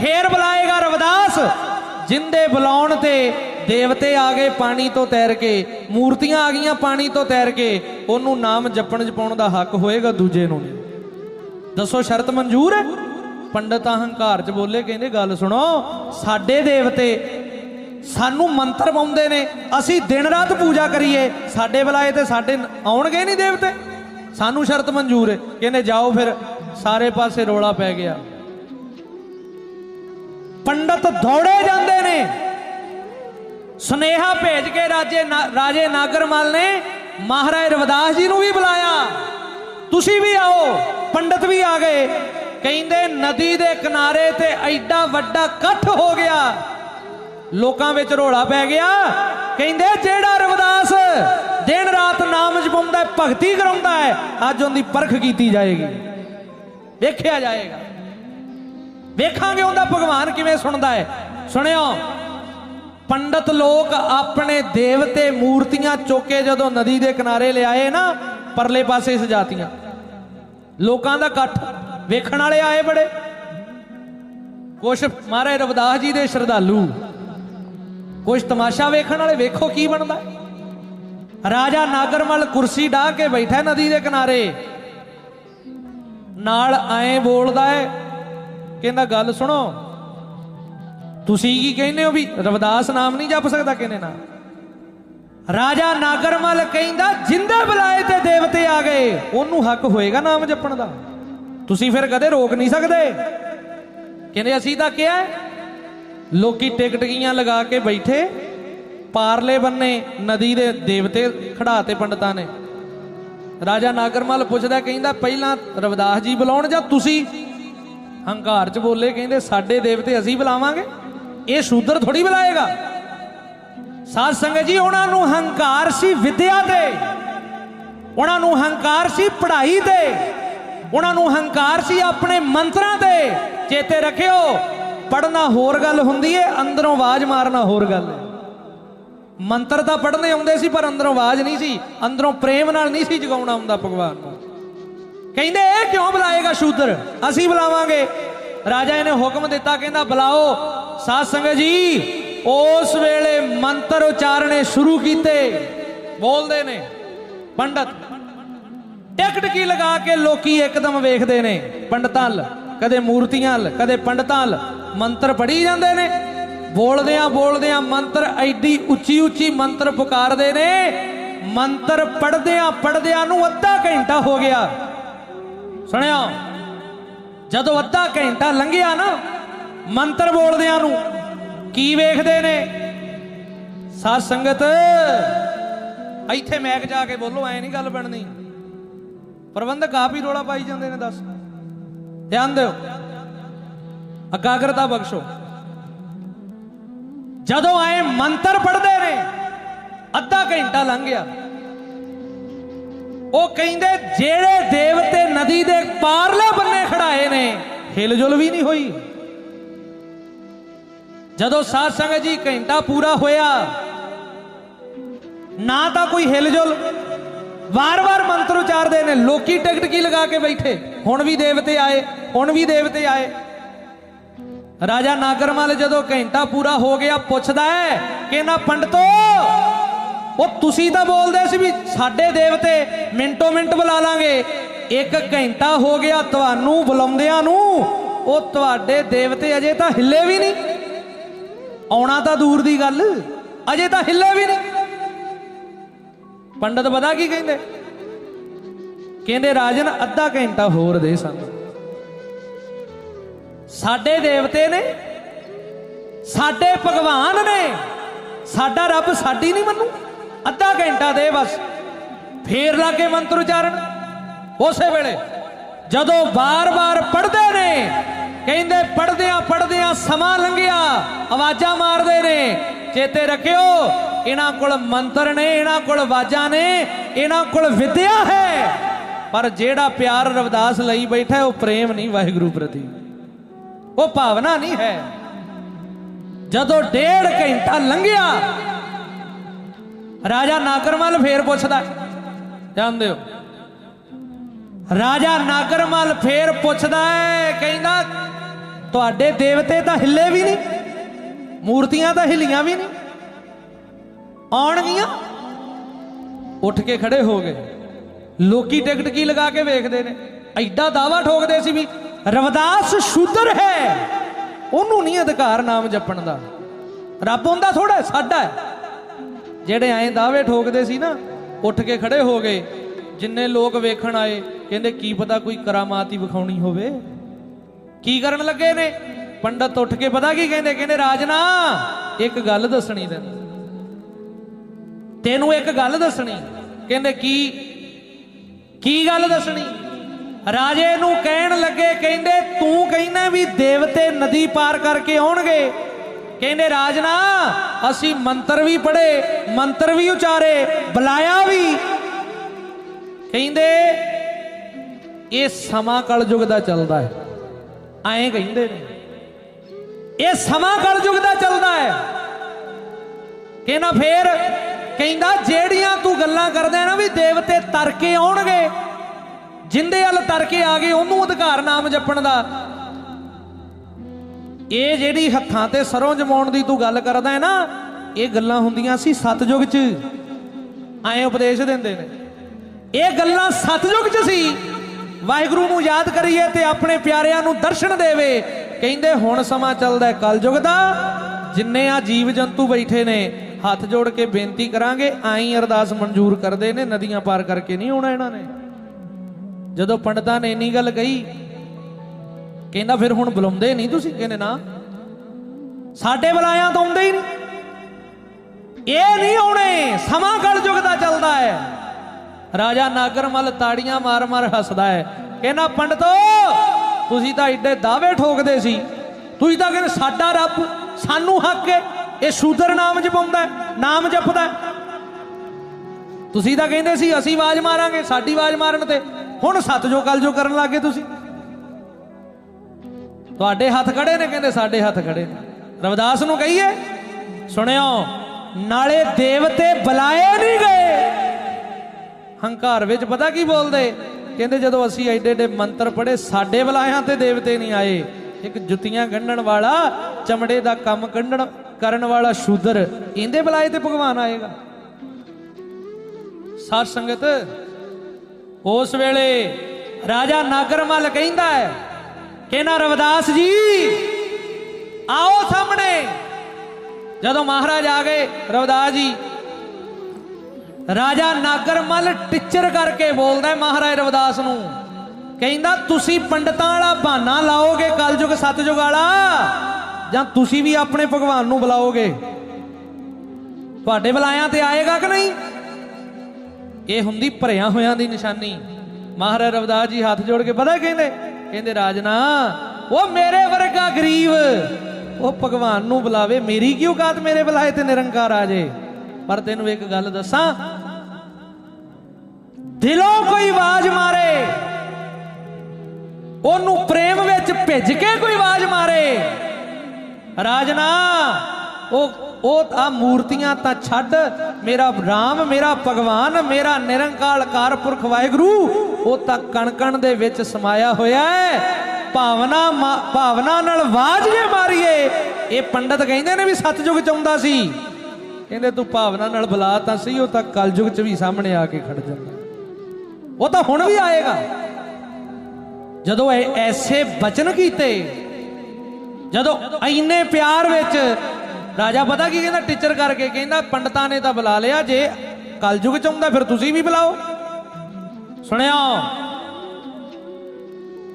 ਫੇਰ ਬੁਲਾਏਗਾ ਰਵਿਦਾਸ, ਜਿੰਦੇ ਬੁਲਾਉਣ ਤੇ ਦੇਵਤੇ ਆ ਗਏ ਪਾਣੀ ਤੋਂ ਤੈਰ ਕੇ, ਮੂਰਤੀਆਂ ਆ ਗਈਆਂ ਪਾਣੀ ਤੋਂ ਤੈਰ ਕੇ, ਉਹਨੂੰ ਨਾਮ ਜਪਣ ਜਪਾਉਣ ਦਾ ਹੱਕ ਹੋਏਗਾ ਦੂਜੇ ਨੂੰ ਨਹੀਂ। ਦੱਸੋ ਸ਼ਰਤ ਮਨਜ਼ੂਰ ਹੈ? ਪੰਡਤ ਅਹੰਕਾਰ ਚ ਬੋਲੇ ਕਹਿੰਦੇ, ਗੱਲ ਸੁਣੋ, ਸਾਡੇ ਦੇਵਤੇ ਸਾਨੂੰ ਮੰਤਰ ਪਾਉਂਦੇ ਨੇ, ਅਸੀਂ ਦਿਨ ਰਾਤ ਪੂਜਾ ਕਰੀਏ, ਸਾਡੇ ਬੁਲਾਏ ਤੇ ਸਾਡੇ ਆਉਣਗੇ ਨਹੀਂ ਦੇਵਤੇ? ਸਾਨੂੰ ਸ਼ਰਤ ਮਨਜ਼ੂਰ ਹੈ। ਕਹਿੰਦੇ, ਜਾਓ ਫਿਰ, ਸਾਰੇ ਪਾਸੇ ਰੋਲਾ ਪੈ ਗਿਆ। ਪੰਡਤ ਦੌੜੇ ਜਾਂਦੇ ਨੇ। ਸੁਨੇਹਾ ਭੇਜ ਕੇ ਰਾਜੇ ਨਾ- ਰਾਜੇ ਨਾਗਰਮਲ ਨੇ ਮਹਾਰਾਜ ਰਵਿਦਾਸ ਜੀ ਨੂੰ ਵੀ ਬੁਲਾਇਆ। ਤੁਸੀਂ ਵੀ ਆਓ, ਪੰਡਤ ਵੀ ਆ ਗਏ। ਕਹਿੰਦੇ, ਨਦੀ ਦੇ ਕਿਨਾਰੇ ਤੇ ਐਡਾ ਵੱਡਾ ਇਕੱਠ ਹੋ ਗਿਆ। ਲੋਕਾਂ ਵਿੱਚ ਰੋਲਾ ਪੈ ਗਿਆ। ਕਹਿੰਦੇ, ਜਿਹੜਾ ਰਵਿਦਾਸ ਦਿਨ ਰਾਤ ਨਾਮ ਜਪਾਉਂਦਾ ਹੈ ਭਗਤੀ ਕਰਾਉਂਦਾ ਹੈ, ਅੱਜ ਉਹਦੀ ਪਰਖ ਕੀਤੀ ਜਾਏਗੀ। ਵੇਖਿਆ ਜਾਏਗਾ। ਵੇਖਾਂਗੇ ਉਹਦਾ ਭਗਵਾਨ ਕਿਵੇਂ ਸੁਣਦਾ ਹੈ। ਸੁਣਿਓ। ਪੰਡਤ ਲੋਕ ਆਪਣੇ ਦੇਵਤੇ ਮੂਰਤੀਆਂ ਚੋਕੇ ਜਦੋਂ ਨਦੀ ਦੇ ਕਿਨਾਰੇ ਲਿਆਏ ਨਾ, ਪਰਲੇ ਪਾਸੇ ਸਜਾਤੀਆਂ। ਲੋਕਾਂ ਦਾ ਇਕੱਠ, ਵੇਖਣ ਵਾਲੇ ਆਏ ਬੜੇ। ਕੁਛ ਮਹਾਰਾਜ ਰਵਦਾਸ ਜੀ ਦੇ ਸ਼ਰਧਾਲੂ, ਕੁਛ ਤਮਾਸ਼ਾ ਵੇਖਣ ਵਾਲੇ, ਵੇਖੋ ਕੀ ਬਣਦਾ। ਰਾਜਾ ਨਾਗਰਮਲ ਕੁਰਸੀ ਢਾ ਕੇ ਬੈਠਾ ਨਦੀ ਦੇ ਕਿਨਾਰੇ। ਨਾਲ ਐਂ ਬੋਲਦਾ ਏ ਕਹਿੰਦਾ, ਗੱਲ ਸੁਣੋ ਤੁਸੀਂ ਕੀ ਕਹਿੰਦੇ ਹੋ ਵੀ ਰਵਿਦਾਸ ਨਾਮ ਨਹੀਂ ਜਪ ਸਕਦਾ ਕਿਨੇ ਨਾ ਰਾਜਾ ਨਾਗਰਮਲ ਕਹਿੰਦਾ, ਜਿੰਦੇ ਬੁਲਾਏ ਤੇ ਦੇਵਤੇ ਆ ਗਏ, ਉਹਨੂੰ ਹੱਕ ਹੋਏਗਾ ਨਾਮ ਜਪਣ ਦਾ? ਤੁਸੀਂ ਫਿਰ ਕਦੇ ਰੋਕ ਨਹੀਂ ਸਕਦੇ? ਕਹਿੰਦੇ, ਅਸੀਂ ਤਾਂ ਕਿਹਾ ਹੈ। ਲੋਕੀ ਟਿਕਟਕੀਆਂ ਲਗਾ ਕੇ ਬੈਠੇ, ਪਾਰਲੇ ਬੰਨੇ ਨਦੀ ਦੇ ਦੇਵਤੇ ਖੜਾਤੇ ਪੰਡਤਾਂ ਨੇ। ਰਾਜਾ ਨਾਗਰਮਲ ਪੁੱਛਦਾ, ਕਹਿੰਦਾ, ਪਹਿਲਾਂ ਰਵਿਦਾਸ ਜੀ ਬੁਲਾਉਣ ਜਾਂ ਤੁਸੀਂ? ਹੰਕਾਰ ਚ ਬੋਲੇ, ਕਹਿੰਦੇ, ਸਾਡੇ ਦੇਵਤੇ ਅਸੀਂ ਬੁਲਾਵਾਂਗੇ। ਇਹ ਸ਼ੂਦਰ ਥੋੜੀ ਬੁਲਾਏਗਾ। ਸਾਧ ਸੰਗਤ ਜੀ, ਉਹਨਾਂ ਨੂੰ ਹੰਕਾਰ ਸੀ ਵਿਦਿਆ ਤੇ ਉਹਨਾਂ ਨੂੰ ਹੰਕਾਰ ਸੀ ਪੜ੍ਹਾਈ ਤੇ ਉਹਨਾਂ ਨੂੰ ਹੰਕਾਰ ਸੀ ਆਪਣੇ ਮੰਤਰਾਂ ਤੇ ਚੇਤੇ ਰੱਖਿਓ ਪੜਨਾ ਹੋਰ ਗੱਲ ਹੁੰਦੀ ਏ, ਅੰਦਰੋਂ ਆਵਾਜ਼ ਮਾਰਨਾ ਹੋਰ ਗੱਲ ਹੈ ਮੰਤਰ ਤਾਂ ਪੜ੍ਹਨੇ ਆਉਂਦੇ ਸੀ, ਪਰ ਅੰਦਰੋਂ ਆਵਾਜ਼ ਨਹੀਂ ਸੀ। ਅੰਦਰੋਂ ਪ੍ਰੇਮ ਨਾਲ ਨਹੀਂ ਸੀ ਜਗਾਉਣਾ ਹੁੰਦਾ ਭਗਵਾਨ ਨੂੰ। ਕਹਿੰਦੇ, ਇਹ ਕਿਉਂ ਬੁਲਾਏਗਾ ਸ਼ੂਦਰ? ਅਸੀਂ ਬੁਲਾਵਾਂਗੇ। ਰਾਜਾ ਇਹਨੇ ਹੁਕਮ ਦਿੱਤਾ, ਕਹਿੰਦਾ, ਬੁਲਾਓ। ਸਾਧ ਸੰਗਤ ਜੀ, ਉਸ ਵੇਲੇ ਮੰਤਰ ਉਚਾਰਨੇ ਸ਼ੁਰੂ ਕੀਤੇ। ਬੋਲਦੇ ਨੇ, ਪੰਡਤ। ਟਿਕਟ ਕੀ ਲਗਾ ਕੇ ਲੋਕੀ ਇੱਕਦਮ ਵੇਖਦੇ ਨੇ, ਪੰਡਤਾਂ ਵੱਲ। ਕਦੇ ਮੂਰਤੀਆਂ ਵੱਲ, ਕਦੇ ਪੰਡਤਾਂ ਵੱਲ। ਮੰਤਰ ਪੜੀ ਜਾਂਦੇ ਨੇ। ਬੋਲਦਿਆਂ ਬੋਲਦਿਆਂ ਮੰਤਰ ਐਡੀ ਉੱਚੀ ਉੱਚੀ ਮੰਤਰ ਪੁਕਾਰਦੇ ਨੇ। ਮੰਤਰ ਪੜਦਿਆਂ ਪੜਦਿਆਂ ਨੂੰ ਅੱਧਾ ਘੰਟਾ ਹੋ ਗਿਆ। ਸੁਣਿਆ ਜਦੋਂ ਅੱਧਾ ਘੰਟਾ ਲੰਘਿਆ ਨਾ ਮੰਤਰ ਬੋਲਦਿਆਂ ਨੂੰ ਕੀ ਵੇਖਦੇ ਨੇ? ਸਾਧ ਸੰਗਤ, ਇੱਥੇ ਮੈਕ ਜਾ ਕੇ ਬੋਲੋ, ਐ ਨਹੀਂ ਗੱਲ ਬਣਨੀ। ਪ੍ਰਬੰਧਕ ਆਪ ਹੀ ਰੋਲਾ ਪਾਈ ਜਾਂਦੇ ਨੇ, ਦੱਸ। ਧਿਆਨ ਦਿਓ। ਇਕਾਗਰਤਾ ਬਖਸ਼ੋ। ਜਦੋਂ ਆਏ ਮੰਤਰ ਪੜਦੇ ਨੇ, ਅੱਧਾ ਘੰਟਾ ਲੰਘ ਗਿਆ। ਉਹ ਕਹਿੰਦੇ, ਜਿਹੜੇ ਦੇਵਤੇ ਨਦੀ ਦੇ ਪਾਰਲੇ ਬੰਨੇ ਖੜਾਏ ਨੇ, ਹਿਲਜੁਲ ਵੀ ਨਹੀਂ ਹੋਈ। ਜਦੋਂ ਸਾਧ ਸੰਗਤ ਜੀ ਘੰਟਾ ਪੂਰਾ ਹੋਇਆ, ਨਾ ਤਾਂ ਕੋਈ ਹਿਲਜੁਲ, ਵਾਰ-ਵਾਰ ਮੰਤਰ ਉਚਾਰਦੇ ਨੇ, ਲੋਕੀ ਟਿਕਟ ਕੀ ਲਗਾ ਕੇ ਬੈਠੇ? ਹੁਣ ਵੀ ਦੇਵਤੇ ਆਏ, ਹੁਣ ਵੀ ਦੇਵਤੇ ਆਏ। ਰਾਜਾ ਨਾਗਰਮਲ ਜਦੋਂ ਘੰਟਾ ਪੂਰਾ ਹੋ ਗਿਆ, ਪੁੱਛਦਾ ਹੈ ਕਿ ਨਾ ਪੰਡਤੋ, ਉਹ ਤੁਸੀਂ ਤਾਂ ਬੋਲਦੇ ਸੀ ਵੀ ਸਾਡੇ ਦੇਵਤੇ ਮਿੰਟੋ ਮਿੰਟ ਬੁਲਾ ਲਾਂਗੇ। ਇੱਕ ਘੰਟਾ ਹੋ ਗਿਆ, ਤੁਹਾਨੂੰ ਬੁਲਾਉਂਦਿਆਂ ਨੂੰ, ਉਹ ਤੁਹਾਡੇ ਦੇਵਤੇ ਅਜੇ ਤਾਂ ਹਿੱਲੇ ਵੀ ਨਹੀਂ। ਆਉਣਾ ਤਾਂ ਦੂਰ ਦੀ ਗੱਲ, ਅਜੇ ਤਾਂ ਹਿੱਲੇ ਵੀ ਨਹੀਂ। ਪੰਡਤ ਪਤਾ ਕੀ ਕਹਿੰਦੇ? ਕਹਿੰਦੇ, ਰਾਜਨ, ਅੱਧਾ ਘੰਟਾ ਹੋਰ ਦੇ ਸਾਨੂੰ। ਸਾਡੇ ਦੇਵਤੇ ਨੇ, ਸਾਡੇ ਭਗਵਾਨ ਨੇ, ਸਾਡਾ ਰੱਬ ਸਾਡੀ ਨਹੀਂ ਮੰਨੂ। ਅੱਧਾ ਘੰਟਾ ਦੇ ਬਸ, ਫੇਰ ਲਾਗੇ ਮੰਤਰ ਉਚਾਰਨ। ਉਸੇ ਵੇਲੇ ਜਦੋਂ ਬਾਰ-ਬਾਰ ਪੜ੍ਹਦੇ ਨੇ ਕਹਿੰਦੇ, ਪੜ੍ਹਦਿਆਂ ਪੜ੍ਹਦਿਆਂ ਸਮਾਂ ਲੰਘਿਆ, ਆਵਾਜ਼ਾਂ ਮਾਰਦੇ ਨੇ। ਚੇਤੇ ਰੱਖਿਓ, ਇਹਨਾਂ ਕੋਲ ਮੰਤਰ ਨੇ, ਇਹਨਾਂ ਕੋਲ ਆਵਾਜ਼ਾਂ ਨੇ, ਇਹਨਾਂ ਕੋਲ ਵਿਦਿਆ ਹੈ। ਪਰ ਜਿਹੜਾ ਪਿਆਰ ਰਵਦਾਸ ਲਈ ਬੈਠਾ ਉਹ ਪ੍ਰੇਮ ਨਹੀਂ ਵਾਹਿਗੁਰੂ ਪ੍ਰਤੀ। ਉਹ ਭਾਵਨਾ ਨਹੀਂ ਹੈ। ਜਦੋਂ ਡੇਢ ਘੰਟਾ ਲੰਘਿਆ, ਰਾਜਾ ਨਾਗਰਮਲ ਫੇਰ ਪੁੱਛਦਾ ਜਾਣਦੇ ਹੋ। ਰਾਜਾ ਨਾਗਰਮਲ ਫੇਰ ਪੁੱਛਦਾ ਹੈ, ਕਹਿੰਦਾ, ਤੁਹਾਡੇ ਦੇਵਤੇ ਤਾਂ ਹਿੱਲੇ ਵੀ ਨਹੀਂ, ਮੂਰਤੀਆਂ ਤਾਂ ਹਿੱਲੀਆਂ ਵੀ ਨਹੀਂ, ਆਉਣਗੀਆਂ? ਉੱਠ ਕੇ ਖੜੇ ਹੋ ਗਏ। ਲੋਕੀ ਟਿਕਟ ਕੀ ਲਗਾ ਕੇ ਵੇਖਦੇ ਨੇ? ਐਡਾ ਦਾਵਾ ਠੋਕਦੇ ਸੀ ਵੀ ਰਵਦਾਸ ਸ਼ੂਦਰ ਹੈ, ਉਹਨੂੰ ਨਹੀਂ ਅਧਿਕਾਰ ਨਾਮ ਜਪਣ ਦਾ। ਰੱਬ ਹੁੰਦਾ ਥੋੜਾ ਸਾਡਾ ਜਿਹੜੇ ਐਂ ਦਾਅਵੇ ਠੋਕਦੇ ਸੀ ਨਾ, ਉੱਠ ਕੇ ਖੜੇ ਹੋ ਗਏ। ਜਿੰਨੇ ਲੋਕ ਵੇਖਣ ਆਏ, ਕਹਿੰਦੇ ਕੀ ਪਤਾ ਕੋਈ ਕਰਾਮਾਤ ਹੀ ਵਿਖਾਉਣੀ ਹੋਵੇ। ਕੀ ਕਰਨ ਲੱਗੇ ਨੇ? ਪੰਡਤ ਉੱਠ ਕੇ ਪਤਾ ਕੀ ਕਹਿੰਦੇ? ਕਹਿੰਦੇ, ਰਾਜਨਾ, ਇੱਕ ਗੱਲ ਦੱਸਣੀ ਤੈਨੂੰ। ਤੈਨੂੰ ਇੱਕ ਗੱਲ ਦੱਸਣੀ। ਕਹਿੰਦੇ, ਕੀ? ਕੀ ਗੱਲ ਦੱਸਣੀ? ਰਾਜੇ ਨੂੰ ਕਹਿਣ ਲੱਗੇ, ਕਹਿੰਦੇ, ਤੂੰ ਕਹਿੰਦਾ ਵੀ ਦੇਵਤੇ ਨਦੀ ਪਾਰ ਕਰਕੇ ਆਉਣਗੇ। ਕਹਿੰਦੇ, ਰਾਜਨਾ, ਅਸੀਂ ਮੰਤਰ ਵੀ ਪੜ੍ਹੇ, ਮੰਤਰ ਵੀ ਉਚਾਰੇ, ਬੁਲਾਇਆ ਵੀ ਕਹਿੰਦੇ, ਇਹ ਸਮਾਂ ਕਲਯੁਗ ਦਾ ਚੱਲਦਾ ਹੈ। ਐਂ ਕਹਿੰਦੇ ਨੇ। ਇਹ ਸਮਾਂ ਕਲਯੁਗ ਦਾ ਚੱਲਦਾ ਹੈ। ਕਹਿੰਦਾ ਫੇਰ ਕਹਿੰਦਾ, ਜਿਹੜੀਆਂ ਤੂੰ ਗੱਲਾਂ ਕਰਦਾ ਨਾ ਵੀ ਦੇਵਤੇ ਤਰਕੇ ਆਉਣਗੇ, ਜਿੰਦੇ ਵੱਲ ਤਰਕੇ ਆ ਗਏ, ਉਹਨੂੰ ਅਧਿਕਾਰ ਨਾਮ ਜਪਣ ਦਾ। ਇਹ ਜਿਹੜੀ ਹੱਥਾਂ ਤੇ ਸਰੋਂ ਜਮਾਉਣ ਦੀ ਤੂੰ ਗੱਲ ਕਰਦਾ ਹੈ ਨਾ, ਇਹ ਗੱਲਾਂ ਹੁੰਦੀਆਂ ਸੀ ਸਤਜੁਗ 'ਚ। ਐਂ ਉਪਦੇਸ਼ ਦਿੰਦੇ ਨੇ। ਇਹ ਗੱਲਾਂ ਸਤਜੁਗ 'ਚ ਸੀ। ਵਾਹਿਗੁਰੂ ਨੂੰ ਯਾਦ ਕਰੀਏ ਤੇ ਆਪਣੇ ਪਿਆਰਿਆਂ ਨੂੰ ਦਰਸ਼ਨ ਦੇਵੇ। ਕਹਿੰਦੇ, ਹੁਣ ਸਮਾਂ ਚੱਲਦਾ ਕਲਯੁਗ ਦਾ। ਜਿੰਨੇ ਆ ਜੀਵ ਜੰਤੂ ਬੈਠੇ ਨੇ, ਹੱਥ ਜੋੜ ਕੇ ਬੇਨਤੀ ਕਰਾਂਗੇ, ਆਈ ਅਰਦਾਸ ਮਨਜ਼ੂਰ ਕਰਦੇ ਨੇ, ਨਦੀਆਂ ਪਾਰ ਕਰਕੇ ਨਹੀਂ ਆਉਣਾ ਇਹਨਾਂ ਨੇ। ਜਦੋਂ ਪੰਡਤਾਂ ਨੇ ਇੰਨੀ ਗੱਲ ਕਹੀ, ਕਹਿੰਦਾ, ਫਿਰ ਹੁਣ ਬੁਲਾਉਂਦੇ ਨਹੀਂ ਤੁਸੀਂ ਕਹਿੰਦੇ ਨਾ? ਸਾਡੇ ਬੁਲਾਇਆ ਤਾਂ ਆਉਂਦੇ ਹੀ ਨਹੀਂ। ਇਹ ਨਹੀਂ ਆਉਣੇ, ਸਮਾਂ ਕਲਯੁਗ ਦਾ ਚੱਲਦਾ ਹੈ। ਰਾਜਾ ਨਾਗਰਮਲ ਤਾੜੀਆਂ ਮਾਰ-ਮਾਰ ਹੱਸਦਾ ਹੈ। ਕਹਿੰਦਾ, ਪੰਡਤੋ, ਤੁਸੀਂ ਤਾਂ ਏਡੇ ਦਾਅਵੇ ਠੋਕਦੇ ਸੀ। ਤੁਸੀਂ ਤਾਂ ਕਹਿੰਦੇ, ਸਾਡਾ ਰੱਬ ਸਾਨੂੰ ਹੱਕ ਹੈ। ਇਹ ਸ਼ੂਦਰ ਨਾਮ ਜਪਾਉਂਦਾ ਨਾਮ ਜਪਦਾ ਤੁਸੀਂ ਤਾਂ ਕਹਿੰਦੇ ਸੀ, ਅਸੀਂ ਆਵਾਜ਼ ਮਾਰਾਂਗੇ, ਸਾਡੀ ਆਵਾਜ਼ ਮਾਰਨ ਤੇ। ਹੁਣ ਸਤਜੋ ਕਲਜੋ ਕਰਨ ਲੱਗੇ ਤੁਸੀਂ। ਤੁਹਾਡੇ ਹੱਥ ਖੜੇ ਨੇ, ਕਹਿੰਦੇ, ਸਾਡੇ ਹੱਥ ਖੜੇ ਨੇ। ਰਵਿਦਾਸ ਨੂੰ ਕਹੀਏ, ਸੁਣਿਓ, ਨਾਲੇ ਦੇਵਤੇ ਬੁਲਾਏ ਨਹੀਂ ਗਏ। ਹੰਕਾਰ ਵਿੱਚ ਪਤਾ ਕੀ ਬੋਲਦੇ? ਕਹਿੰਦੇ ਜਦੋਂ ਅਸੀਂ ਐਡੇ ਐਡੇ ਮੰਤਰ ਪੜ੍ਹੇ, ਸਾਡੇ ਬੁਲਾਇਆਂ ਤੇ ਦੇਵਤੇ ਨਹੀਂ ਆਏ। ਇੱਕ ਜੁੱਤੀਆਂ ਗੰਢਣ ਵਾਲਾ, ਚਮੜੇ ਦਾ ਕੰਮ ਕੰਢਣ ਕਰਨ ਵਾਲਾ ਸ਼ੂਦਰ, ਇਹਦੇ ਬੁਲਾਏ ਤੇ ਭਗਵਾਨ ਆਏਗਾ। ਸਾਧ ਸੰਗਤ, ਉਸ ਵੇਲੇ ਰਾਜਾ ਨਾਗਰਮਲ ਕਹਿੰਦਾ ਹੈ, ਕਹਿੰਦਾ ਨਾ ਰਵਿਦਾਸ ਜੀ, ਆਓ ਸਾਹਮਣੇ। ਜਦੋਂ ਮਹਾਰਾਜ ਆ ਗਏ, ਰਵਿਦਾਸ ਜੀ ਰਾਜਾ ਨਾਗਰਮਲ ਟਿੱਚਰ ਕਰਕੇ ਬੋਲਦਾ ਮਹਾਰਾਜ ਰਵਿਦਾਸ ਨੂੰ। ਕਹਿੰਦਾ, ਤੁਸੀਂ ਪੰਡਤਾਂ ਵਾਲਾ ਬਹਾਨਾ ਲਾਓਗੇ ਕਲਯੁਗ ਸਤਜੁਗ ਵਾਲਾ? ਜਾਂ ਤੁਸੀਂ ਵੀ ਆਪਣੇ ਭਗਵਾਨ ਨੂੰ ਬੁਲਾਓਗੇ? ਤੁਹਾਡੇ ਬੁਲਾਇਆਂ ਤੇ ਆਏਗਾ ਕਿ ਨਹੀਂ? ਇਹ ਹੁੰਦੀ ਭਰਿਆ ਹੋਇਆਂ ਦੀ ਨਿਸ਼ਾਨੀ। ਮਹਾਰਾਜ ਰਵਿਦਾਸ ਜੀ ਹੱਥ ਜੋੜ ਕੇ ਪਤਾ ਕਹਿੰਦੇ ਕਹਿੰਦੇ, ਰਾਜਨਾ, ਉਹ ਮੇਰੇ ਵਰਗਾ ਗਰੀਬ, ਉਹ ਭਗਵਾਨ ਨੂੰ ਬੁਲਾਵੇ। ਮੇਰੀ ਕੀ ਔਕਾਤ ਮੇਰੇ ਬੁਲਾਏ ਤੇ ਨਿਰੰਕਾਰ ਆ ਜੇ? ਪਰ ਤੈਨੂੰ ਇੱਕ ਗੱਲ ਦੱਸਾਂ, ਦਿਲੋਂ ਕੋਈ ਆਵਾਜ਼ ਮਾਰੇ, ਉਹਨੂੰ ਪ੍ਰੇਮ ਵਿੱਚ ਭਿੱਜ ਕੇ ਕੋਈ ਆਵਾਜ਼ ਮਾਰੇ। ਰਾਜਨਾ, ਉਹ ਉਹ ਆ ਮੂਰਤੀਆਂ ਤਾਂ ਛੱਡ, ਮੇਰਾ ਰਾਮ, ਮੇਰਾ ਭਗਵਾਨ, ਮੇਰਾ ਨਿਰੰਕਾਲ ਕਾਰ ਪੁਰਖ ਵਾਹਿਗੁਰੂ, ਉਹ ਤਾਂ ਕਣਕਣ ਦੇ ਵਿੱਚ ਸਮਾਇਆ ਹੋਇਆ ਹੈ। ਭਾਵਨਾ ਭਾਵਨਾ ਨਾਲ ਆਵਾਜ਼ ਜੇ ਮਾਰੀਏ, ਇਹ ਪੰਡਤ ਕਹਿੰਦੇ ਨੇ ਵੀ ਸਤਜੁਗ ਚ ਆਉਂਦਾ ਸੀ। ਕਹਿੰਦੇ ਤੂੰ ਭਾਵਨਾ ਨਾਲ ਬੁਲਾ ਤਾਂ ਸਹੀ ਉਹ ਤਾਂ ਕਲਯੁਗ ਚ ਵੀ ਸਾਹਮਣੇ ਆ ਕੇ ਖੜ ਜਾਂਦਾ। ਉਹ ਤਾਂ ਹੁਣ ਵੀ ਆਏਗਾ। ਜਦੋਂ ਐਸੇ ਬਚਨ ਕੀਤੇ, ਜਦੋਂ ਇੰਨੇ ਪਿਆਰ ਵਿੱਚ ਰਾਜਾ ਪਤਾ ਕੀ ਕਹਿੰਦਾ, ਟੀਚਰ ਕਰਕੇ ਕਹਿੰਦਾ, ਪੰਡਤਾਂ ਨੇ ਤਾਂ ਬੁਲਾ ਲਿਆ, ਜੇ ਕਲਯੁਗ ਚ ਆਉਂਦਾ ਫਿਰ ਤੁਸੀਂ ਵੀ ਬੁਲਾਓ। ਸੁਣਿਆ?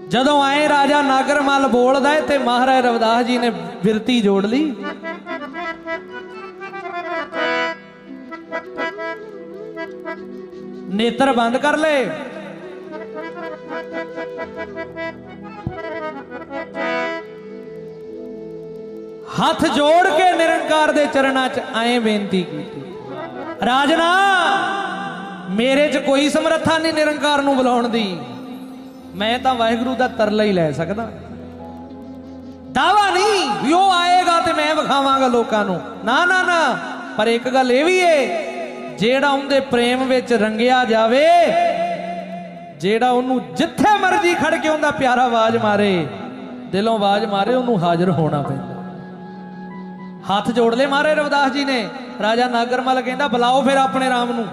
ਜਦੋਂ ਆਏ ਰਾਜਾ ਨਾਗਰਮਲ ਬੋਲਦਾ ਤੇ ਮਹਾਰਾਜ ਰਵਿਦਾਸ ਜੀ ਨੇ ਬਿਰਤੀ ਜੋੜ ਲਈ। ਨੇਤਰ ਬੰਦ ਕਰ ਲੈ। ਹੱਥ ਜੋੜ ਕੇ ਨਿਰੰਕਾਰ ਦੇ ਚਰਨਾਂ 'ਚ ਆਏ ਬੇਨਤੀ ਕੀਤੀ। ਰਾਜਨਾ, ਮੇਰੇ 'ਚ ਕੋਈ ਸਮਰੱਥਾ ਨਹੀਂ ਨਿਰੰਕਾਰ ਨੂੰ ਬੁਲਾਉਣ ਦੀ। ਮੈਂ ਤਾਂ ਵਾਹਿਗੁਰੂ ਦਾ ਤਰਲਾ ਹੀ ਲੈ ਸਕਦਾ। ਦਾਵਾ ਨਹੀਂ, ਵੀ ਉਹ ਆਏਗਾ ਤੇ ਮੈਂ ਵਿਖਾਵਾਂਗਾ ਲੋਕਾਂ ਨੂੰ। ਨਾ ਨਾ ਨਾ। ਪਰ ਇੱਕ ਗੱਲ ਇਹ ਵੀ ਏ, ਜਿਹੜਾ ਉਹਦੇ ਪ੍ਰੇਮ ਵਿੱਚ ਰੰਗਿਆ ਜਾਵੇ, ਜਿਹੜਾ ਉਹਨੂੰ ਜਿੱਥੇ ਮਰਜ਼ੀ ਖੜ ਕੇ ਉਹਦਾ ਪਿਆਰਾ ਆਵਾਜ਼ ਮਾਰੇ, ਦਿਲੋਂ ਆਵਾਜ਼ ਮਾਰੇ, ਉਹਨੂੰ ਹਾਜ਼ਰ ਹੋਣਾ ਪੈਂਦਾ। ਹੱਥ ਜੋੜ ਲੈ ਮਾਰੇ ਰਵਿਦਾਸ ਜੀ ਨੇ, ਰਾਜਾ ਨਾਗਰਮਲ ਕਹਿੰਦਾ, ਬੁਲਾਓ ਫਿਰ ਆਪਣੇ ਰਾਮ ਨੂੰ,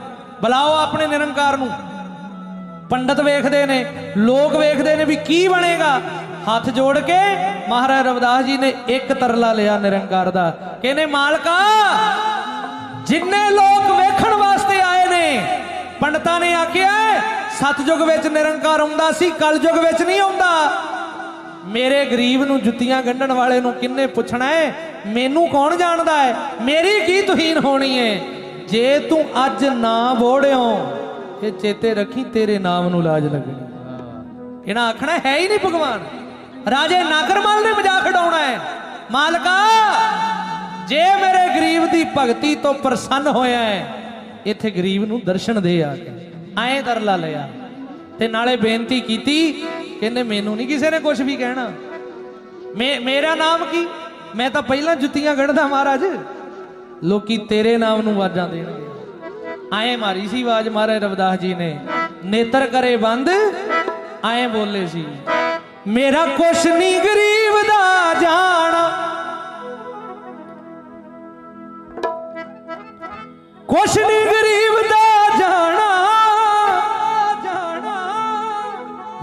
ਬੁਲਾਓ ਆਪਣੇ ਨਿਰੰਕਾਰ ਨੂੰ। ਪੰਡਤ ਵੇਖਦੇ ਨੇ, ਲੋਕ ਵੇਖਦੇ ਨੇ ਵੀ ਕੀ ਬਣੇਗਾ। ਹੱਥ ਜੋੜ ਕੇ ਮਹਾਰਾਜ ਰਵਿਦਾਸ ਜੀ ਨੇ ਇੱਕ ਤਰਲਾ ਲਿਆ ਨਿਰੰਕਾਰ ਦਾ। ਕਹਿੰਦੇ, ਮਾਲਕਾ ਜਿੰਨੇ ਲੋਕ ਵੇਖਣ ਵਾਸਤੇ ਆਏ ਨੇ, ਪੰਡਤਾਂ ਨੇ ਆਖਿਆ, ਸਤਜੁਗ ਵਿੱਚ ਨਿਰੰਕਾਰ ਆਉਂਦਾ ਸੀ, ਕਲਯੁਗ ਵਿੱਚ ਨਹੀਂ ਆਉਂਦਾ। ਮੇਰੇ ਗਰੀਬ ਨੂੰ ਜੁੱਤੀਆਂ ਗੰਢਣ ਵਾਲੇ ਨੂੰ ਕਿੰਨੇ ਪੁੱਛਣਾ ਹੈ? ਮੈਨੂੰ ਕੌਣ ਜਾਣਦਾ ਹੈ? ਮੇਰੀ ਕੀ ਤੁਹੀਨ ਹੋਣੀ ਹੈ? ਜੇ ਤੂੰ ਅੱਜ ਨਾ ਬੋੜਿਓ ਇਹ ਚੇਤੇ ਰੱਖੀ ਤੇਰੇ ਨਾਮ ਨੂੰ ਲਾਜ ਲੱਗਣੀ। ਇਹਨਾਂ ਆਖਣਾ, ਹੈ ਹੀ ਨਹੀਂ ਭਗਵਾਨ। ਰਾਜੇ ਨਾਗਰਮਲ ਨੇ ਮਜ਼ਾਕ ਉਡਾਉਣਾ ਹੈ। ਮਾਲਕਾ! ਜੇ ਮੇਰੇ ਗਰੀਬ ਦੀ ਭਗਤੀ ਤੋਂ ਪ੍ਰਸੰਨ ਹੋਇਆ ਹੈ, ਇੱਥੇ ਗਰੀਬ ਨੂੰ ਦਰਸ਼ਨ ਦੇ ਆ ਕੇ, ਐਂ ਤਰਲਾ ਲਿਆ। ਤੇ ਨਾਲੇ ਬੇਨਤੀ ਕੀਤੀ, ਕਹਿੰਦੇ ਮੈਨੂੰ ਨਹੀਂ ਕਿਸੇ ਨੇ ਕੁਝ ਵੀ ਕਹਿਣਾ। ਮੇਰਾ ਨਾਮ ਕੀ? ਮੈਂ ਤਾਂ ਪਹਿਲਾਂ ਜੁੱਤੀਆਂ ਗੜਦਾ ਮਹਾਰਾਜ। ਲੋਕੀ ਤੇਰੇ ਨਾਮ ਨੂੰ ਆਵਾਜ਼ਾਂ ਦੇਣਗੇ। ਆਏ ਮਾਰੀ ਸੀ ਆਵਾਜ਼ ਮਹਾਰਾਜ ਰਵਿਦਾਸ ਜੀ ਨੇ। ਨੇਤਰ ਕਰੇ ਬੰਦ ਆਏ ਬੋਲੇ ਸੀ। ਮੇਰਾ ਕੁਛ ਨਹੀਂ ਗਰੀਬ ਦਾ ਜਾਣਾ ਕੁਛ ਨਹੀਂ ਗਰੀਬ ਦਾ ਜਾਣਾ ਜਾਣਾ।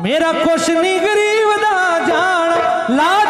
ਮੇਰਾ ਕੁਛ ਨਹੀਂ ਗਰੀਬ ਦਾ ਜਾਣਾ। ਲਾਜ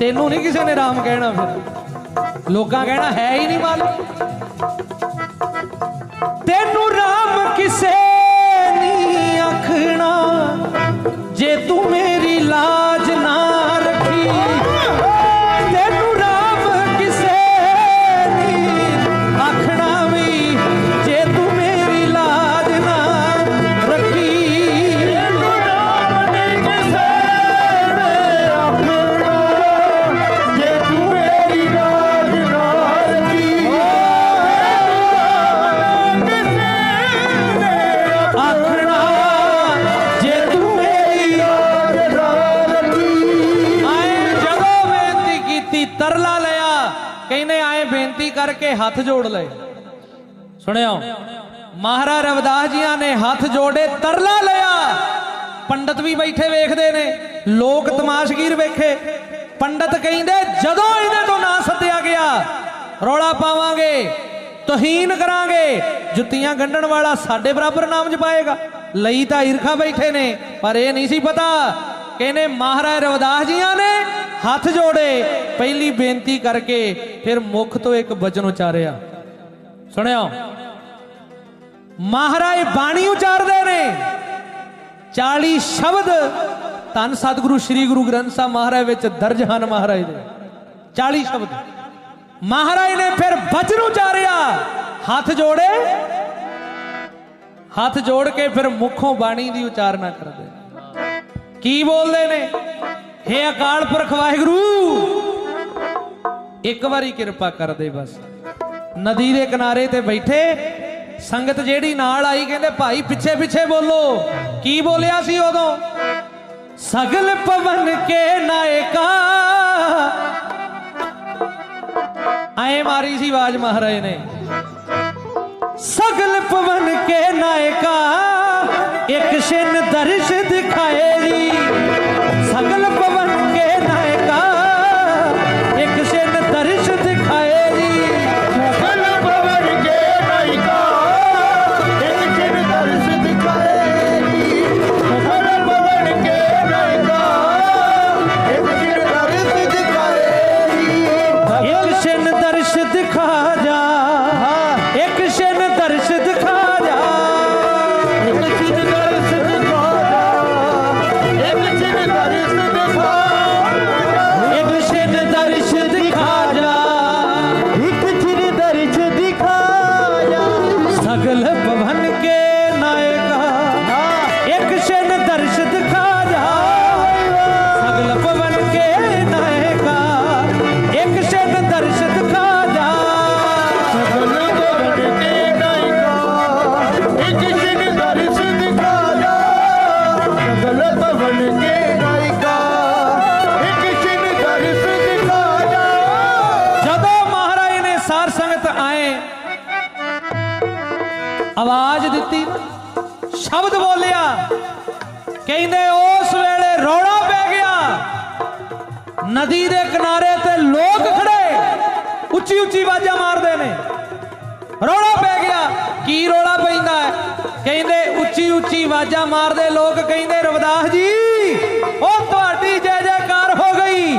ਤੈਨੂੰ ਨਹੀਂ ਕਿਸੇ ਨੇ ਰਾਮ ਕਹਿਣਾ ਫਿਰ। ਲੋਕਾਂ ਕਹਿਣਾ ਹੈ ਹੀ ਨਹੀਂ ਮਾਲਕ। ਬੇਨਤੀ ਹੱਥ ਜੋੜ ਲਏ। ਸੁਣਿਓ, ਮਹਾਰਾਜ ਰਵਿਦਾਸ ਜੀਆਂ ਨੇ ਹੱਥ ਜੋੜੇ ਤਰਲਾ ਲਿਆ। ਪੰਡਤ ਵੀ ਬੈਠੇ ਵੇਖਦੇ ਨੇ, ਲੋਕ ਤਮਾਸ਼ਗੀਰ ਵੇਖੇ। ਪੰਡਤ ਕਹਿੰਦੇ, ਜਦੋਂ ਇਹਦੇ ਤੋਂ ਨਾ ਸੱਦਿਆ ਗਿਆ, ਰੌਲਾ ਪਾਵਾਂਗੇ ਤੋਹੀਨ ਕਰਾਂਗੇ, ਜੁੱਤੀਆਂ ਗੰਢਣ ਵਾਲਾ ਸਾਡੇ ਬਰਾਬਰ ਨਾਮ ਜਪਾਏਗਾ। ਲਈ ਤਾਂ ਈਰਖਾ ਬੈਠੇ ਨੇ, ਪਰ ਇਹ ਨਹੀਂ ਸੀ ਪਤਾ। ਕਹਿੰਦੇ, ਮਹਾਰਾਜ ਰਵਦਾਸ ਜੀਆਂ ਨੇ ਹੱਥ ਜੋੜੇ, ਪਹਿਲੀ ਬੇਨਤੀ ਕਰਕੇ ਫਿਰ ਮੁਖ ਤੋਂ ਇੱਕ ਵਚਨ ਉਚਾਰਿਆ। ਸੁਣਿਓ। ਮਹਾਰਾਜ ਬਾਣੀ ਉਚਾਰਦੇ ਨੇ। 40 ਸ਼ਬਦ ਧੰਨ ਸਤਿਗੁਰੂ ਸ੍ਰੀ ਗੁਰੂ ਗ੍ਰੰਥ ਸਾਹਿਬ ਮਹਾਰਾਜ ਵਿੱਚ ਦਰਜ ਹਨ ਮਹਾਰਾਜ ਦੇ। 40 ਸ਼ਬਦ। ਮਹਾਰਾਜ ਨੇ ਫਿਰ ਵਚਨ ਉਚਾਰਿਆ। ਹੱਥ ਜੋੜੇ। ਹੱਥ ਜੋੜ ਕੇ ਫਿਰ ਮੁਖੋਂ ਬਾਣੀ ਦੀ ਉਚਾਰਨਾ ਕਰਦੇ ਕੀ ਬੋਲਦੇ ਨੇ? ਹੇ ਅਕਾਲ ਪੁਰਖ ਵਾਹਿਗੁਰੂ। ਇੱਕ ਵਾਰੀ ਕਿਰਪਾ ਕਰ ਦੇ ਬਸ। ਨਦੀ ਦੇ ਕਿਨਾਰੇ ਤੇ ਬੈਠੇ, ਸੰਗਤ ਜਿਹੜੀ ਨਾਲ ਆਈ ਕਹਿੰਦੇ, ਭਾਈ, ਪਿੱਛੇ ਪਿੱਛੇ ਬੋਲੋ। ਕੀ ਬੋਲਿਆ ਸੀ ਉਦੋਂ? ਸਗਲ ਪਵਨ ਕੇ ਨਾਇਕਾ। ਆਏ ਮਾਰੀ ਸੀ ਆਵਾਜ਼ ਮਹਾਰਾਜ ਨੇ। ਸਗਲ ਪਵਨ ਕੇ ਨਾਇਕਾ। ਆਵਾਜ਼ਾਂ ਮਾਰਦੇ ਲੋਕ ਕਹਿੰਦੇ ਰਵਿਦਾਸ ਜੀ ਉਹ ਤੁਹਾਡੀ ਜੈ ਜੈਕਾਰ ਹੋ ਗਈ।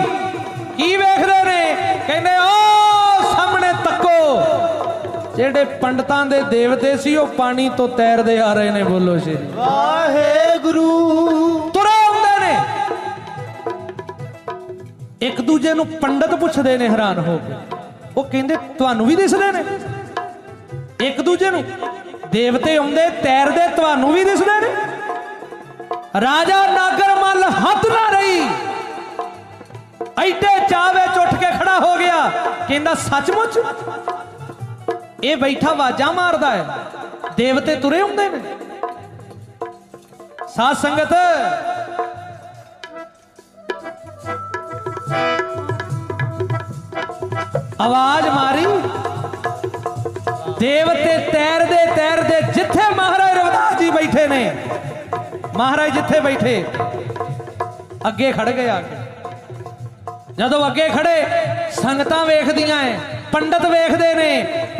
ਕੀ ਵੇਖਦੇ ਨੇ? ਕਹਿੰਦੇ ਉਹ ਸਾਹਮਣੇ ਤੱਕੋ। ਜਿਹੜੇ ਪੰਡਤਾਂ ਦੇ ਦੇਵਤੇ ਸੀ ਉਹ ਪਾਣੀ ਤੋਂ ਤੈਰਦੇ ਆ ਰਹੇ ਨੇ ਬੋਲੋ ਸ਼ੇਰੀ ਵਾਹਿਗੁਰੂ। ਤੁਰੇ ਆਉਂਦੇ ਨੇ। ਇੱਕ ਦੂਜੇ ਨੂੰ ਪੰਡਤ ਪੁੱਛਦੇ ਨੇ ਹੈਰਾਨ ਹੋ ਕੇ। ਉਹ ਕਹਿੰਦੇ ਤੁਹਾਨੂੰ ਵੀ ਦਿਸਦੇ ਨੇ? ਇੱਕ ਦੂਜੇ ਨੂੰ ਦੇਵਤੇ ਆਉਂਦੇ ਤੈਰਦੇ ਤੁਹਾਨੂੰ ਵੀ ਦਿਸਦੇ ਨੇ? ਰਾਜਾ ਨਾਗਰਮਲ ਹੱਥ ਨਾ ਰਹੀ। ਐਡੇ ਚਾਵੇ ਉੱਠ ਕੇ ਖੜਾ ਹੋ ਗਿਆ। ਕਹਿੰਦਾ, ਸੱਚਮੁੱਚ? ਇਹ ਬੈਠਾ ਵਾਜਾਂ ਮਾਰਦਾ ਹੈ। ਦੇਵਤੇ ਤੁਰੇ ਹੁੰਦੇ ਨੇ। ਸਾਧ ਸੰਗਤ, ਆਵਾਜ਼ ਮਾਰੀ। ਦੇਵਤੇ ਤੈਰਦੇ ਤੈਰਦੇ ਜਿੱਥੇ ਮਹਾਰਾਜ ਰਵਿਦਾਸ ਜੀ ਬੈਠੇ ਨੇ ਮਹਾਰਾਜ ਜਿੱਥੇ ਬੈਠੇ, ਅੱਗੇ ਖੜ ਗਏ ਆ ਕੇ। ਜਦੋਂ ਅੱਗੇ ਖੜੇ, ਸੰਗਤਾਂ ਵੇਖਦੀਆਂ ਐ, ਪੰਡਤ ਵੇਖਦੇ ਨੇ,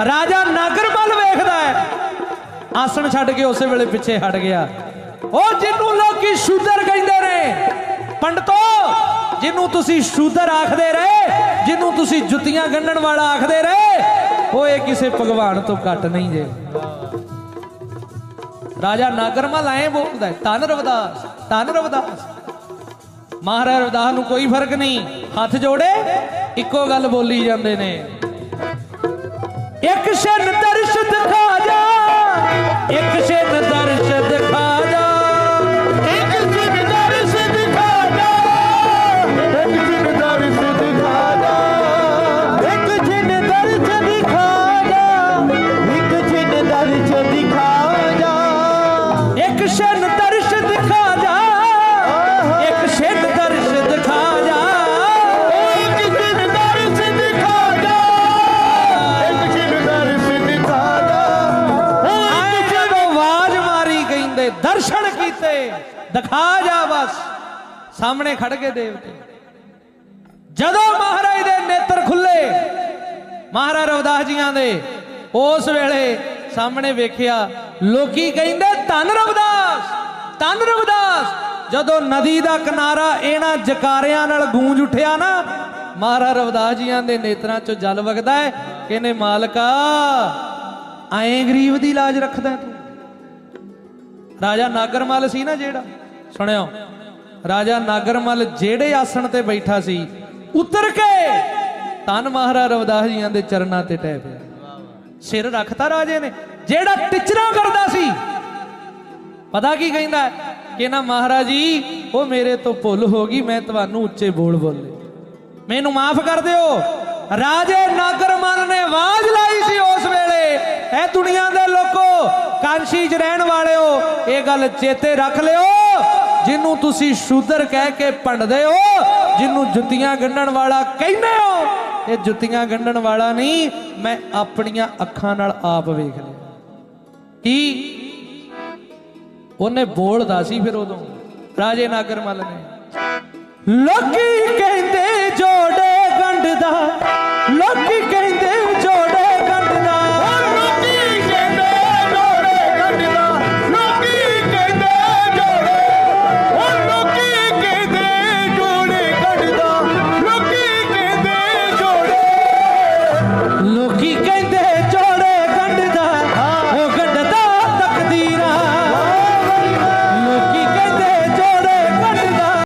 ਰਾਜਾ ਨਾਗਰਮਲ ਵੇਖਦਾ ਹੈ ਆਸਣ ਛੱਡ ਕੇ ਉਸੇ ਵੇਲੇ ਪਿੱਛੇ ਹਟ ਗਿਆ। ਉਹ ਜਿਹਨੂੰ ਲੋਕੀ ਸ਼ੂਦਰ ਕਹਿੰਦੇ ਨੇ, ਪੰਡਤੋ ਜਿਹਨੂੰ ਤੁਸੀਂ ਸ਼ੂਦਰ ਆਖਦੇ ਰਹੇ ਜਿਹਨੂੰ ਤੁਸੀਂ ਜੁੱਤੀਆਂ ਗੰਢਣ ਵਾਲਾ ਆਖਦੇ ਰਹੇ ਉਹ ਇਹ ਕਿਸੇ ਭਗਵਾਨ ਤੋਂ ਘੱਟ ਨਹੀਂ ਜੇ। ਰਾਜਾ ਨਾਗਰਮਲ ਐ ਬੋਲਦਾ ਹੈ, ਰਵਦਾਸ ਤਨ ਰਵਦਾਸ ਰਵਿਦਾਸ ਮਹਾਰਾਜ ਰਵਿਦਾਸ ਨੂੰ ਕੋਈ ਫ਼ਰਕ ਨਹੀਂ ਹੱਥ ਜੋੜੇ ਇੱਕੋ ਗੱਲ ਬੋਲੀ ਜਾਂਦੇ ਨੇ ਇੱਕ ਸ਼ਨ ਦਰਸ਼ ਦਿਖਾ ਜਾ ਮਾਰੀ ਦਰਸ਼ਨ ਕੀਤੇ, ਦਿਖਾ ਜਾ ਬਸ, ਸਾਹਮਣੇ ਖੜ ਕੇ ਦੇਵਤੇ। ਜਦੋਂ ਮਹਾਰਾਜ ਦੇ ਨੇਤਰ ਖੁੱਲੇ, ਮਹਾਰਾਜ ਰਵਿਦਾਸ ਜੀਆਂ ਦੇ, ਉਸ ਵੇਲੇ ਸਾਹਮਣੇ ਵੇਖਿਆ, ਲੋਕੀ ਕਹਿੰਦੇ, ਧੰਨ ਰਵਦਾਸ ਧੰਨ ਰਵਦਾਸ। ਜਦੋਂ ਨਦੀ ਦਾ ਕਿਨਾਰਾ ਇਹਨਾਂ ਜਕਾਰਿਆਂ ਨਾਲ ਗੂੰਜ ਉੱਠਿਆ ਨਾ, ਮਹਾਰਾਜ ਰਵਦਾਸ ਜੀਆਂ ਦੇ ਨੇਤਰਾਂ ਚੋਂ ਜਲ ਵਗਦਾ ਹੈ, ਕਹਿੰਦੇ, ਮਾਲਕਾ, ਐਂ ਗਰੀਬ ਦੀ ਲਾਜ ਰੱਖਦਾ ਤੂੰ। ਰਾਜਾ ਨਾਗਰਮਲ ਸੀ ਨਾ ਜਿਹੜਾ? ਸੁਣਿਓ, ਰਾਜਾ ਨਾਗਰਮਲ ਜਿਹੜੇ ਆਸਣ ਤੇ ਬੈਠਾ ਸੀ, ਉਤਰ ਕੇ ਤਨ ਮਹਾਰਾਜ ਰਵਿਦਾਸ ਜੀਆਂ ਦੇ ਚਰਨਾਂ ਤੇ ਟਹਿ ਪਿਆ। ਸਿਰ ਰੱਖਤਾ ਰਾਜੇ ਨੇ। ਜਿਹੜਾ ਟਿਚਰਾ ਕਰਦਾ ਸੀ, ਪਤਾ ਕੀ ਕਹਿੰਦਾ ਕਿ ਨਾ ਮਹਾਰਾਜ ਜੀ, ਉਹ ਮੇਰੇ ਤੋਂ ਭੁੱਲ ਹੋ ਗਈ, ਮੈਂ ਤੁਹਾਨੂੰ ਉੱਚੇ ਬੋਲ ਬੋਲੇ। ਮੈਨੂੰ ਮਾਫ ਕਰ ਦਿਓ। ਰਾਜੇ ਨਾਗਰਮਲ ਨੇ ਆਵਾਜ਼ ਲਾਈ ਸੀ ਉਸ ਵੇਲੇ। ਇਹ ਦੁਨੀਆ ਦੇ ਲੋਕੋ ਕਾਂਸ਼ੀ 'ਚ ਰਹਿਣ ਵਾਲਿਓ, ਇਹ ਗੱਲ ਚੇਤੇ ਰੱਖ ਲਿਓ। ਜਿਹਨੂੰ ਤੁਸੀਂ ਸ਼ੂਦਰ ਕਹਿ ਕੇ ਭੰਡਦੇ ਹੋ ਜਿਹਨੂੰ ਜੁੱਤੀਆਂ ਗੰਢਣ ਵਾਲਾ ਕਹਿੰਦੇ ਹੋ, ਇਹ ਜੁੱਤੀਆਂ ਗੰਢਣ ਵਾਲਾ ਨਹੀਂ, ਮੈਂ ਆਪਣੀਆਂ ਅੱਖਾਂ ਨਾਲ ਆਪ ਵੇਖ ਲਿਆ। ਕੀ? ਉਹਨੇ ਬੋਲਦਾ ਸੀ ਫਿਰ ਉਦੋਂ। ਰਾਜੇ ਨਾਗਰਮਲ ਨੇ। ਲੋਕੀ ਕਹਿੰਦੇ ਜੋੜੇ ਗੰਢਦਾ ਲੋਕੀ